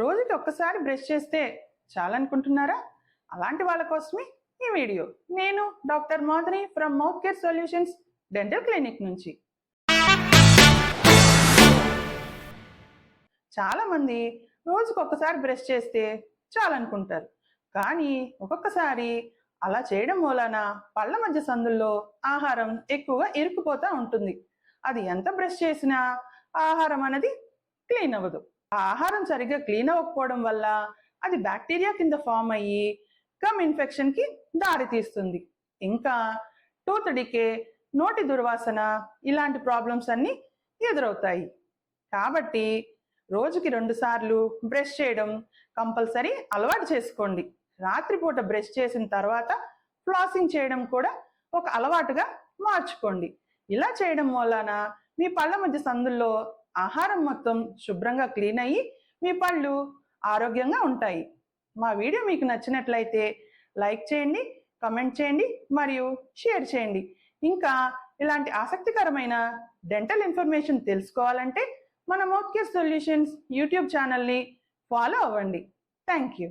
రోజుకి ఒక్కసారి బ్రష్ చేస్తే చాలనుకుంటున్నారా? అలాంటి వాళ్ళ కోసమే ఈ వీడియో. నేను doctor Madhuri from mouth care solutions dental clinic నుంచి. చాలామంది రోజుకు ఒక్కసారి బ్రష్ చేస్తే చాలనుకుంటారు. కానీ ఒక్కొక్కసారి అలా చేయడం మూలాన పళ్ళ మధ్య సందుల్లో ఆహారం ఎక్కువగా ఇరుక్కుపోతూ ఉంటుంది. అది ఎంత బ్రష్ చేసినా ఆహారం అనేది క్లీన్ అవ్వదు. ఆ ఆహారం సరిగ్గా క్లీన్ అవ్వకపోవడం వల్ల అది బ్యాక్టీరియా కింద ఫామ్ అయ్యి గమ్ ఇన్ఫెక్షన్కి దారి తీస్తుంది. ఇంకా టూత్ డికే నోటి దుర్వాసన ఇలాంటి ప్రాబ్లమ్స్ అన్నీ ఎదురవుతాయి. కాబట్టి రోజుకి రెండు సార్లు బ్రష్ చేయడం కంపల్సరీ అలవాటు చేసుకోండి. రాత్రిపూట బ్రష్ చేసిన తర్వాత ఫ్లాసింగ్ చేయడం కూడా ఒక అలవాటుగా మార్చుకోండి. ఇలా చేయడం వలన మీ పళ్ళ మధ్య సందుల్లో ఆహారం మొత్తం శుభ్రంగా క్లీన్ అయ్యి మీ పళ్ళు ఆరోగ్యంగా ఉంటాయి. మా వీడియో మీకు నచ్చినట్లయితే లైక్ చేయండి కమెంట్ చేయండి మరియు షేర్ చేయండి. ఇంకా ఇలాంటి ఆసక్తికరమైన డెంటల్ ఇన్ఫర్మేషన్ తెలుసుకోవాలంటే మన మోత్కే సొల్యూషన్స్ యూట్యూబ్ ఛానల్ని ఫాలో అవ్వండి. Thank you.